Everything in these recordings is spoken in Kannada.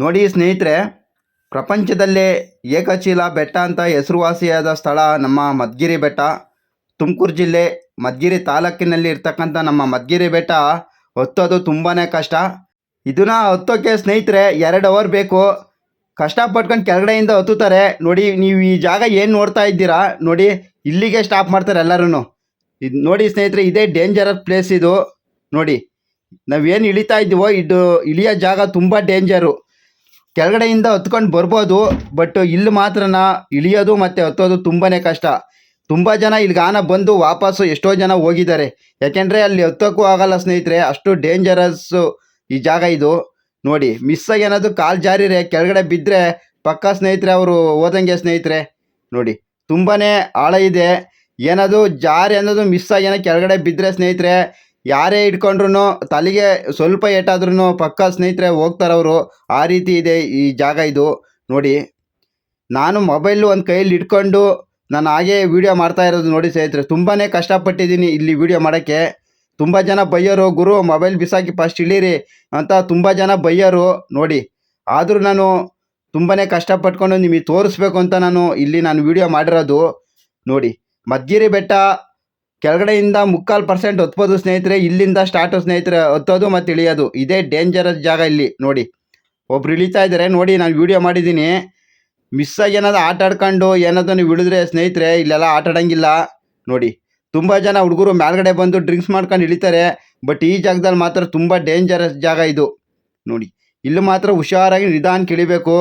ನೋಡಿ ಸ್ನೇಹಿತರೆ, ಪ್ರಪಂಚದಲ್ಲೇ ಏಕಚೀಲ ಬೆಟ್ಟ ಅಂತ ಹೆಸರುವಾಸಿಯಾದ ಸ್ಥಳ ನಮ್ಮ ಮದ್ಗಿರಿ ಬೆಟ್ಟ. ತುಮಕೂರು ಜಿಲ್ಲೆ ಮದ್ಗಿರಿ ತಾಲೂಕಿನಲ್ಲಿ ಇರ್ತಕ್ಕಂಥ ನಮ್ಮ ಮದ್ಗಿರಿ ಬೆಟ್ಟ ಹತ್ತೋದು ತುಂಬಾ ಕಷ್ಟ. ಇದನ್ನು ಹತ್ತೋಕ್ಕೆ ಸ್ನೇಹಿತರೆ, ಎರಡು ಅವರ್ ಬೇಕು. ಕಷ್ಟಪಟ್ಕೊಂಡು ಕೆಳಗಡೆಯಿಂದ ಹತ್ತುತ್ತಾರೆ. ನೋಡಿ, ನೀವು ಈ ಜಾಗ ಏನು ನೋಡ್ತಾ ಇದ್ದೀರಾ? ನೋಡಿ, ಇಲ್ಲಿಗೆ ಸ್ಟಾಪ್ ಮಾಡ್ತಾರೆ ಎಲ್ಲರೂ ಇದು ನೋಡಿ ಸ್ನೇಹಿತರೆ, ಇದೇ ಡೇಂಜರಸ್ ಪ್ಲೇಸ್ ಇದು. ನೋಡಿ, ನಾವೇನು ಇಳಿತಾ ಇದ್ದೀವೋ, ಇದು ಇಳಿಯೋ ಜಾಗ ತುಂಬ ಡೇಂಜರು ಕೆಳಗಡೆಯಿಂದ ಹತ್ಕೊಂಡು ಬರ್ಬೋದು ಬಟ್ ಇಲ್ಲಿ ಮಾತ್ರನ ಇಳಿಯೋದು ಮತ್ತು ಹತ್ತೋದು ತುಂಬಾ ಕಷ್ಟ. ತುಂಬ ಜನ ಇಲ್ಲಿ ಗಾನ ಬಂದು ವಾಪಸ್ಸು ಎಷ್ಟೋ ಜನ ಹೋಗಿದ್ದಾರೆ. ಯಾಕೆಂದರೆ ಅಲ್ಲಿ ಹತ್ತೋಕ್ಕೂ ಆಗಲ್ಲ ಸ್ನೇಹಿತರೆ, ಅಷ್ಟು ಡೇಂಜರಸ್ಸು ಈ ಜಾಗ ಇದು. ನೋಡಿ ಮಿಸ್ ಆಗಿ ಏನಾದ್ರು ಕಾಲು ಜಾರಿರೆ ಕೆಳಗಡೆ ಬಿದ್ದರೆ ಪಕ್ಕ ಸ್ನೇಹಿತರೆ ಅವರು ಓದಂಗೆ ಸ್ನೇಹಿತರೆ, ನೋಡಿ ತುಂಬಾ ಆಳ ಇದೆ. ಏನಾದ್ರು ಜಾರಿ ಅನ್ನೋದು ಮಿಸ್ ಆಗಿ ಏನೋ ಕೆಳಗಡೆ ಬಿದ್ದರೆ ಸ್ನೇಹಿತರೆ ಯಾರೇ ಇಟ್ಕೊಂಡ್ರು ತಲೆಗೆ ಸ್ವಲ್ಪ ಏಟಾದ್ರೂ ಪಕ್ಕ ಸ್ನೇಹಿತರೆ ಹೋಗ್ತಾರೆ ಅವರು ಆ ರೀತಿ ಇದೆ ಈ ಜಾಗ ಇದು. ನೋಡಿ, ನಾನು ಮೊಬೈಲು ಒಂದು ಕೈಯಲ್ಲಿ ಇಟ್ಕೊಂಡು ನಾನು ಹಾಗೆ ವೀಡಿಯೋ ಮಾಡ್ತಾ ಇರೋದು ನೋಡಿ ಸ್ನೇಹಿತರೆ ತುಂಬಾ ಕಷ್ಟಪಟ್ಟಿದ್ದೀನಿ ಇಲ್ಲಿ ವೀಡಿಯೋ ಮಾಡೋಕ್ಕೆ. ತುಂಬ ಜನ ಬೈಯೋರು, ಗುರು, ಮೊಬೈಲ್ ಬಿಸಾಕಿ ಫಸ್ಟ್ ಇಳೀರಿ ಅಂತ ತುಂಬ ಜನ ಬೈಯೋರು, ನೋಡಿ. ಆದರೂ ನಾನು ತುಂಬಾ ಕಷ್ಟಪಟ್ಕೊಂಡು ನಿಮಗೆ ತೋರಿಸ್ಬೇಕು ಅಂತ ನಾನು ಇಲ್ಲಿ ನಾನು ವಿಡಿಯೋ ಮಾಡಿರೋದು, ನೋಡಿ. ಮದ್ಗಿರಿ ಬೆಟ್ಟ ಕೆಳಗಡೆಯಿಂದ ಮುಕ್ಕಾಲು ಪರ್ಸೆಂಟ್ ಹೊತ್ಬೋದು ಸ್ನೇಹಿತರೆ, ಇಲ್ಲಿಂದ ಸ್ಟಾರ್ಟು ಸ್ನೇಹಿತರೆ, ಹೊತ್ತೋದು ಮತ್ತು ಇಳಿಯೋದು. ಇದೇ ಡೇಂಜರಸ್ ಜಾಗ ಇಲ್ಲಿ, ನೋಡಿ. ಒಬ್ರು ಇಳಿತಾ ಇದ್ದಾರೆ, ನೋಡಿ, ನಾನು ವಿಡಿಯೋ ಮಾಡಿದ್ದೀನಿ. ಮಿಸ್ ಆಗಿ ಏನಾದ್ರು ಆಟ ಆಡ್ಕೊಂಡು ಏನಾದ್ರು ನೀವು ಇಳಿದ್ರೆ ಸ್ನೇಹಿತರೆ, ಇಲ್ಲೆಲ್ಲ ಆಟ ಆಡೋಂಗಿಲ್ಲ. ನೋಡಿ, ತುಂಬ ಜನ ಹುಡುಗರು ಮೇಲ್ಗಡೆ ಬಂದು ಡ್ರಿಂಕ್ಸ್ ಮಾಡ್ಕೊಂಡು ಇಳಿತಾರೆ ಬಟ್ ಈ ಜಾಗದಲ್ಲಿ ಮಾತ್ರ ತುಂಬ ಡೇಂಜರಸ್ ಜಾಗ ಇದು. ನೋಡಿ, ಇಲ್ಲಿ ಮಾತ್ರ ಹುಷಾರಾಗಿ ನಿಧಾನಕ್ಕೆ ಇಳಿಬೇಕು.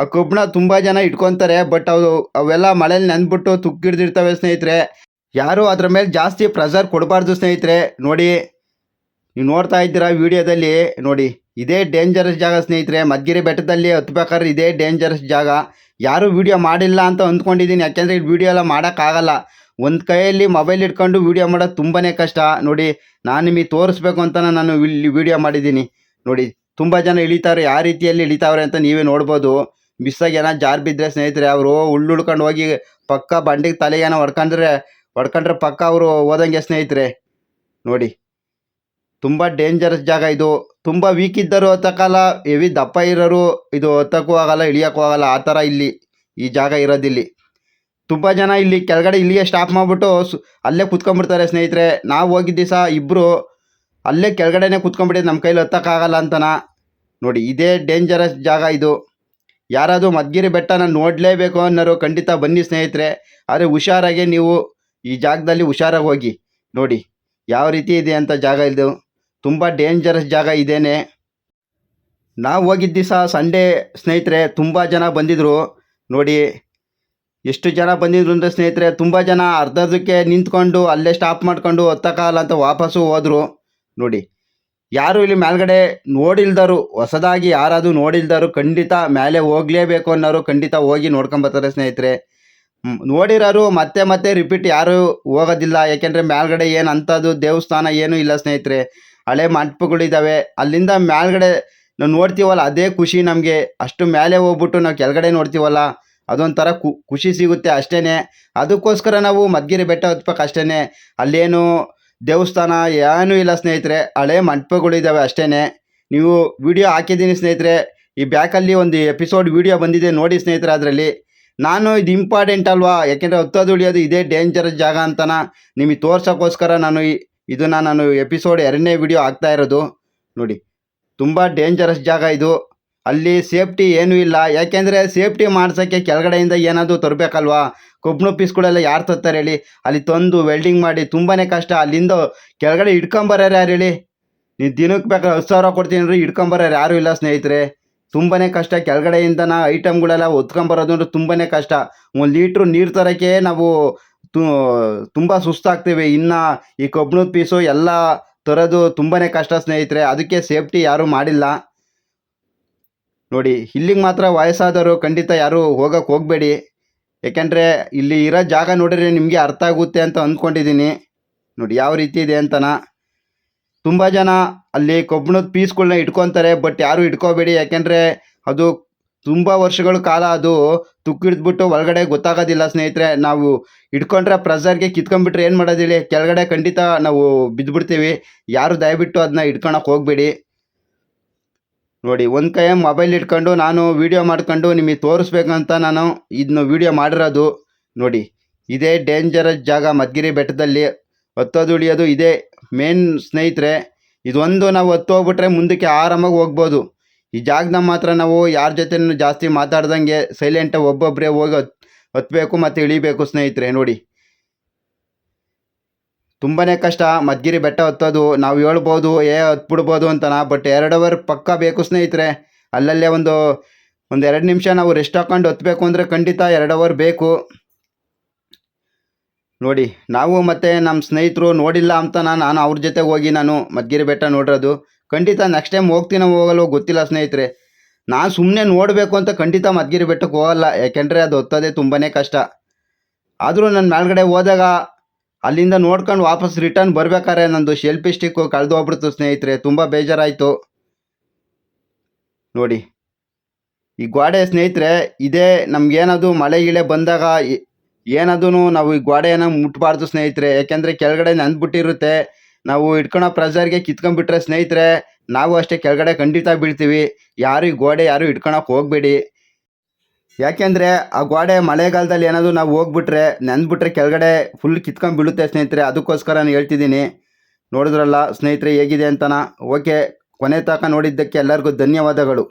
ಆ ಕಬ್ಬಣ ತುಂಬ ಜನ ಇಟ್ಕೊತಾರೆ ಬಟ್ ಅವು, ಅವೆಲ್ಲ ಮಳೇಲಿ ನೆನ್ಬಿಟ್ಟು ತುಕ್ಕಿಡ್ದಿರ್ತವೆ ಸ್ನೇಹಿತರೆ. ಯಾರು ಅದ್ರ ಮೇಲೆ ಜಾಸ್ತಿ ಪ್ರೆಷರ್ ಕೊಡಬಾರ್ದು ಸ್ನೇಹಿತರೆ. ನೋಡಿ, ನೀವು ನೋಡ್ತಾ ಇದ್ದೀರಾ ವಿಡಿಯೋದಲ್ಲಿ, ನೋಡಿ, ಇದೇ ಡೇಂಜರಸ್ ಜಾಗ ಸ್ನೇಹಿತರೆ. ಮದ್ಗಿರಿ ಬೆಟ್ಟದಲ್ಲಿ ಹತ್ಬೇಕಾದ್ರೆ ಇದೇ ಡೇಂಜರಸ್ ಜಾಗ. ಯಾರೂ ವಿಡಿಯೋ ಮಾಡಿಲ್ಲ ಅಂತ ಅಂದ್ಕೊಂಡಿದ್ದೀನಿ. ಯಾಕೆಂದರೆ ವಿಡಿಯೋ ಎಲ್ಲ ಮಾಡೋಕ್ಕಾಗಲ್ಲ. ಒಂದು ಕೈಯಲ್ಲಿ ಮೊಬೈಲ್ ಇಟ್ಕೊಂಡು ವಿಡಿಯೋ ಮಾಡೋದು ತುಂಬಾ ಕಷ್ಟ. ನೋಡಿ, ನಾನು ನಿಮಗೆ ತೋರಿಸ್ಬೇಕು ಅಂತ ನಾನು ಇಲ್ಲಿ ವಿಡಿಯೋ ಮಾಡಿದ್ದೀನಿ. ನೋಡಿ, ತುಂಬ ಜನ ಇಳಿತಾರೆ. ಯಾವ ರೀತಿಯಲ್ಲಿ ಇಳಿತಾವ್ರೆ ಅಂತ ನೀವೇ ನೋಡ್ಬೋದು. ಮಿಸ್ಸಾಗಿ ಏನೋ ಜಾರ್ ಬಿದ್ದರೆ ಸ್ನೇಹಿತರೆ, ಅವರು ಉಳ್ಳುಳ್ಕೊಂಡು ಹೋಗಿ ಪಕ್ಕ ಬಂಡಿಗೆ ತಲೆಗೇನೋ ಹೊಡ್ಕೊಂಡ್ರೆ ಹೊಡ್ಕೊಂಡ್ರೆ ಪಕ್ಕ ಅವರು ಓದಂಗೆ ಸ್ನೇಹಿತರೆ, ನೋಡಿ. ತುಂಬ ಡೇಂಜರಸ್ ಜಾಗ ಇದು. ತುಂಬ ವೀಕ್ ಇದ್ದರು ಹತ್ತಕ್ಕಲ್ಲ ಹೆವಿ ದಪ್ಪ ಇರೋರು ಇದು ಹತ್ತಕ್ಕೂ ಆಗಲ್ಲ, ಇಳಿಯೋಕ್ಕೂ ಆಗಲ್ಲ, ಆ ಥರ ಇಲ್ಲಿ ಈ ಜಾಗ ಇರೋದಿಲ್ಲಿ ತುಂಬ ಜನ ಇಲ್ಲಿ ಕೆಳಗಡೆ ಇಲ್ಲಿಗೆ ಸ್ಟಾಪ್ ಮಾಡಿಬಿಟ್ಟು ಸು, ಅಲ್ಲೇ ಕುತ್ಕೊಂಡ್ಬಿಡ್ತಾರೆ ಸ್ನೇಹಿತರೆ. ನಾವು ಹೋಗಿದ್ದ ದಿವಸ ಇಬ್ಬರು ಅಲ್ಲೇ ಕೆಳಗಡೆನೇ ಕುತ್ಕೊಂಡ್ಬಿಟ್ಟಿದ್ದು ನಮ್ಮ ಕೈಲಿ ಹತ್ತಕ್ಕಾಗಲ್ಲ ಅಂತನ. ನೋಡಿ, ಇದೇ ಡೇಂಜರಸ್ ಜಾಗ ಇದು. ಯಾರಾದರೂ ಮದ್ಗಿರಿ ಬೆಟ್ಟನ ನೋಡಲೇಬೇಕು ಅನ್ನೋರು ಖಂಡಿತ ಬನ್ನಿ ಸ್ನೇಹಿತರೆ. ಆದರೆ ಹುಷಾರಾಗಿ ನೀವು ಈ ಜಾಗದಲ್ಲಿ ಹುಷಾರಾಗಿ ಹೋಗಿ ನೋಡಿ. ಯಾವ ರೀತಿ ಇದೆ ಅಂತ ಜಾಗ ಇದು ತುಂಬ ಡೇಂಜರಸ್ ಜಾಗ ಇದೇನೆ. ನಾವು ಹೋಗಿದ್ದ ದಿವಸ ಸಂಡೇ ಸ್ನೇಹಿತರೆ ತುಂಬ ಜನ ಬಂದಿದ್ದರು ನೋಡಿ, ಎಷ್ಟು ಜನ ಬಂದಿದ್ರು ಅಂದರೆ ಸ್ನೇಹಿತರೆ ತುಂಬ ಜನ ಅರ್ಧದಕ್ಕೆ ನಿಂತ್ಕೊಂಡು ಅಲ್ಲೇ ಸ್ಟಾಪ್ ಮಾಡ್ಕೊಂಡು ಹೊತ್ತಕಾಲ ಅಂತ ವಾಪಸ್ಸು ಹೋದರು. ನೋಡಿ, ಯಾರು ಇಲ್ಲಿ ಮೇಲ್ಗಡೆ ನೋಡಿಲ್ದರು, ಹೊಸದಾಗಿ ಯಾರಾದರೂ ನೋಡಿಲ್ದರು ಖಂಡಿತ ಮೇಲೆ ಹೋಗಲೇಬೇಕು ಅನ್ನೋರು ಖಂಡಿತ ಹೋಗಿ ನೋಡ್ಕೊಂಬರ್ತಾರೆ ಸ್ನೇಹಿತರೆ. ನೋಡಿರೋರು, ಮತ್ತೆ ಮತ್ತೆ ರಿಪೀಟ್ ಯಾರು ಹೋಗೋದಿಲ್ಲ. ಯಾಕೆಂದರೆ ಮೇಲ್ಗಡೆ ಏನು ಅಂಥದ್ದು ದೇವಸ್ಥಾನ ಏನೂ ಇಲ್ಲ ಸ್ನೇಹಿತರೆ. ಹಳೆ ಮಂಟಪಗಳಿದ್ದಾವೆ ಅಲ್ಲಿಂದ ಮೇಲ್ಗಡೆ ನಾವು ನೋಡ್ತೀವಲ್ಲ, ಅದೇ ಖುಷಿ ನಮಗೆ. ಅಷ್ಟು ಮೇಲೆ ಹೋಗ್ಬಿಟ್ಟು ನಾವು ಕೆಳಗಡೆ ನೋಡ್ತೀವಲ್ಲ, ಅದೊಂಥರ ಕು ಖುಷಿ ಸಿಗುತ್ತೆ ಅಷ್ಟೇ ಅದಕ್ಕೋಸ್ಕರ ನಾವು ಮದ್ಗಿರಿ ಬೆಟ್ಟ ಹತ್ಬೇಕು ಅಷ್ಟೇ ಅಲ್ಲೇನು ದೇವಸ್ಥಾನ ಏನೂ ಇಲ್ಲ ಸ್ನೇಹಿತರೆ. ಹಳೆ ಮಂಟಪಗಳಿದ್ದಾವೆ ಅಷ್ಟೇ ನೀವು ವಿಡಿಯೋ ಹಾಕಿದ್ದೀನಿ ಸ್ನೇಹಿತರೆ. ಈ ಬ್ಯಾಕಲ್ಲಿ ಒಂದು ಎಪಿಸೋಡ್ ವಿಡಿಯೋ ಬಂದಿದೆ ನೋಡಿ ಸ್ನೇಹಿತರೆ ಅದರಲ್ಲಿ. ನಾನು ಇದು ಇಂಪಾರ್ಟೆಂಟ್ ಅಲ್ವಾ? ಯಾಕೆಂದರೆ ಹತ್ತೋದು ಉಳಿಯೋದು ಇದೇ ಡೇಂಜರಸ್ ಜಾಗ ಅಂತನ ನಿಮಗೆ ತೋರ್ಸೋಕ್ಕೋಸ್ಕರ ನಾನು ಇದನ್ನು ನಾನು ಎಪಿಸೋಡ್ ಎರಡನೇ ವಿಡಿಯೋ ಆಗ್ತಾ ಇರೋದು. ನೋಡಿ, ತುಂಬ ಡೇಂಜರಸ್ ಜಾಗ ಇದು. ಅಲ್ಲಿ ಸೇಫ್ಟಿ ಏನೂ ಇಲ್ಲ. ಯಾಕೆಂದರೆ ಸೇಫ್ಟಿ ಮಾಡ್ಸೋಕ್ಕೆ ಕೆಳಗಡೆಯಿಂದ ಏನಾದರೂ ತರಬೇಕಲ್ವಾ? ಕೊಬ್ಬನು ಪೀಸ್ಗಳೆಲ್ಲ ಯಾರು ತರ್ತಾರೆ ಹೇಳಿ? ಅಲ್ಲಿ ತಂದು ವೆಲ್ಡಿಂಗ್ ಮಾಡಿ ತುಂಬಾ ಕಷ್ಟ. ಅಲ್ಲಿಂದ ಕೆಳಗಡೆ ಹಿಡ್ಕೊಂಬರ್ಯಾರು ಯಾರು ಹೇಳಿ? ನೀವು ದಿನಕ್ಕೆ ಬೇಕಾದ್ರೆ ಹತ್ತು ಸಾವಿರ ಕೊಡ್ತೀನಿ ರೀ ಯಾರೂ ಇಲ್ಲ ಸ್ನೇಹಿತರೆ. ತುಂಬಾ ಕಷ್ಟ. ಕೆಳಗಡೆಯಿಂದ ನಾ ಐಟಮ್ಗಳೆಲ್ಲ ಹೊತ್ಕೊಂಬರೋದು ಅಂದ್ರೆ ತುಂಬಾ ಕಷ್ಟ. ಒಂದು ಲೀಟ್ರ್ ನೀರು ತರೋಕ್ಕೆ ನಾವು ತುಂಬ ಸುಸ್ತಾಗ್ತೀವಿ. ಇನ್ನು ಈ ಕಬ್ಬಿಣದ ಪೀಸು ಎಲ್ಲ ತರೋದು ತುಂಬಾ ಕಷ್ಟ ಸ್ನೇಹಿತರೆ. ಅದಕ್ಕೆ ಸೇಫ್ಟಿ ಯಾರೂ ಮಾಡಿಲ್ಲ. ನೋಡಿ, ಇಲ್ಲಿಗೆ ಮಾತ್ರ ವಯಸ್ಸಾದವರು ಖಂಡಿತ ಯಾರೂ ಹೋಗಕ್ಕೆ ಹೋಗಬೇಡಿ. ಯಾಕೆಂದರೆ ಇಲ್ಲಿ ಇರೋ ಜಾಗ ನೋಡಿದ್ರೆ ನಿಮಗೆ ಅರ್ಥ ಆಗುತ್ತೆ ಅಂತ ಅಂದ್ಕೊಂಡಿದ್ದೀನಿ. ನೋಡಿ, ಯಾವ ರೀತಿ ಇದೆ ಅಂತನ. ತುಂಬ ಜನ ಅಲ್ಲಿ ಕಬ್ಬಿಣದ ಪೀಸ್ಗಳನ್ನ ಇಟ್ಕೊತಾರೆ ಬಟ್ ಯಾರು ಇಟ್ಕೋಬೇಡಿ. ಯಾಕೆಂದರೆ ಅದು ತುಂಬ ವರ್ಷಗಳ ಕಾಲ ಅದು ತುಕ್ಕಿಡ್ದ್ಬಿಟ್ಟು ಒಳಗಡೆ ಗೊತ್ತಾಗೋದಿಲ್ಲ ಸ್ನೇಹಿತರೆ. ನಾವು ಇಟ್ಕೊಂಡ್ರೆ ಪ್ರೆಸರ್ಗೆ ಕಿತ್ಕೊಂಡ್ಬಿಟ್ರೆ ಏನು ಮಾಡೋದು ಹೇಳಿ ಕೆಳಗಡೆ ಖಂಡಿತ ನಾವು ಬಿದ್ದುಬಿಡ್ತೀವಿ ಯಾರು ದಯವಿಟ್ಟು ಅದನ್ನ ಇಟ್ಕೊಳಕ್ಕೆ ಹೋಗಬೇಡಿ. ನೋಡಿ, ಒಂದು ಕೈ ಮೊಬೈಲ್ ಇಟ್ಕೊಂಡು ನಾನು ವೀಡಿಯೋ ಮಾಡ್ಕೊಂಡು ನಿಮಗೆ ತೋರಿಸ್ಬೇಕಂತ ನಾನು ಇದನ್ನು ವೀಡಿಯೋ ಮಾಡಿರೋದು. ನೋಡಿ, ಇದೇ ಡೇಂಜರಸ್ ಜಾಗ ಮದ್ಗಿರಿ ಬೆಟ್ಟದಲ್ಲಿ. ಹತ್ತೋದು ಇಳಿಯೋದು ಇದೇ. ಮೇನ್ ಸ್ನೇಹಿತರೆ, ಇದೊಂದು ನಾವು ಹತ್ತು ಹೋಗ್ಬಿಟ್ರೆ ಮುಂದಕ್ಕೆ ಆರಾಮಾಗಿ ಹೋಗ್ಬೋದು. ಈ ಜಾಗದಾಗ ಮಾತ್ರ ನಾವು ಯಾರ ಜೊತೆನೂ ಜಾಸ್ತಿ ಮಾತಾಡ್ದಂಗೆ ಸೈಲೆಂಟಾಗಿ ಒಬ್ಬೊಬ್ಬರೇ ಹೋಗಿ ಹತ್ ಹತ್ತಬೇಕು ಮತ್ತು ಇಳಿಬೇಕು ಸ್ನೇಹಿತರೆ, ನೋಡಿ. ತುಂಬಾ ಕಷ್ಟ, ಮದ್ಗಿರಿ ಬೆಟ್ಟ ಹತ್ತೋದು, ನಾವು ಹೇಳ್ಬೋದು, ಏ, ಹತ್ಬಿಡ್ಬೋದು ಅಂತನ ಬಟ್ ಎರಡು ಅವರ್ ಪಕ್ಕ ಬೇಕು ಸ್ನೇಹಿತರೆ. ಅಲ್ಲಲ್ಲೇ ಒಂದು ಒಂದು ಎರಡು ನಿಮಿಷ ನಾವು ರೆಸ್ಟ್ ಹಾಕ್ಕೊಂಡು ಹತ್ತಬೇಕು ಅಂದರೆ ಖಂಡಿತ ಎರಡು ಅವರ್ ಬೇಕು. ನೋಡಿ, ನಾವು ಮತ್ತು ನಮ್ಮ ಸ್ನೇಹಿತರು ನೋಡಿಲ್ಲ ಅಂತ ನಾನು ನಾನು ಅವ್ರ ಜೊತೆ ಹೋಗಿ ನಾನು ಮದ್ಗಿರಿ ಬೆಟ್ಟ ನೋಡಿರೋದು. ಖಂಡಿತ ನೆಕ್ಸ್ಟ್ ಟೈಮ್ ಹೋಗ್ತೀನೋ ಹೋಗಲ್ವೋ ಗೊತ್ತಿಲ್ಲ ಸ್ನೇಹಿತರೆ. ನಾನು ಸುಮ್ಮನೆ ನೋಡಬೇಕು ಅಂತ ಖಂಡಿತ ಮದ್ಗಿರಿ ಬೆಟ್ಟಕ್ಕೆ ಹೋಗಲ್ಲ, ಯಾಕೆಂದರೆ ಅದು ಹತ್ತೋದೇ ತುಂಬಾ ಕಷ್ಟ. ಆದರೂ ನಾನು ಮೇಲ್ಗಡೆ ಹೋದಾಗ ಅಲ್ಲಿಂದ ನೋಡ್ಕೊಂಡು ವಾಪಸ್ ರಿಟರ್ನ್ ಬರ್ಬೇಕಾದ್ರೆ ನಂದು ಶೆಲ್ಫಿ ಸ್ಟಿಕ್ಕು ಕಳೆದು ಹೋಗ್ಬಿಡ್ತು ಸ್ನೇಹಿತರೆ, ತುಂಬ ಬೇಜಾರಾಯಿತು. ನೋಡಿ, ಈ ಗೋಡೆ ಸ್ನೇಹಿತರೆ, ಇದೇ ನಮಗೇನದು ಮಳೆ ಗಿಳೆ ಬಂದಾಗ ಏನದೂ ನಾವು ಈ ಗೋಡೆಯನ್ನು ಮುಟ್ಬಾರ್ದು ಸ್ನೇಹಿತರೆ, ಯಾಕೆಂದ್ರೆ ಕೆಳಗಡೆ ನೆಂದ್ಬಿಟ್ಟಿರುತ್ತೆ. ನಾವು ಇಟ್ಕೊಳೋ ಪ್ರೆಸರ್ಗೆ ಕಿತ್ಕೊಂಡ್ಬಿಟ್ರೆ ಸ್ನೇಹಿತರೆ, ನಾವು ಅಷ್ಟೇ ಕೆಳಗಡೆ ಖಂಡಿತ ಬೀಳ್ತೀವಿ. ಯಾರು ಈ ಗೋಡೆ ಯಾರು ಇಟ್ಕೊಳಕ್ ಹೋಗಬೇಡಿ. ಯಾಕೆಂದರೆ ಆ ಗೋಡೆ ಮಳೆಗಾಲದಲ್ಲಿ ಏನಾದರೂ ನಾವು ಹೋಗ್ಬಿಟ್ರೆ, ನೆಂದ್ಬಿಟ್ರೆ ಕೆಳಗಡೆ ಫುಲ್ ಕಿತ್ಕೊಂಡು ಬೀಳುತ್ತೆ ಸ್ನೇಹಿತರೆ. ಅದಕ್ಕೋಸ್ಕರ ನಾನು ಹೇಳ್ತಿದ್ದೀನಿ. ನೋಡಿದ್ರಲ್ಲ ಸ್ನೇಹಿತರೆ ಹೇಗಿದೆ ಅಂತನ? ಓಕೆ, ಕೊನೆ ತನಕ ನೋಡಿದ್ದಕ್ಕೆ ಎಲ್ಲರಿಗೂ ಧನ್ಯವಾದಗಳು.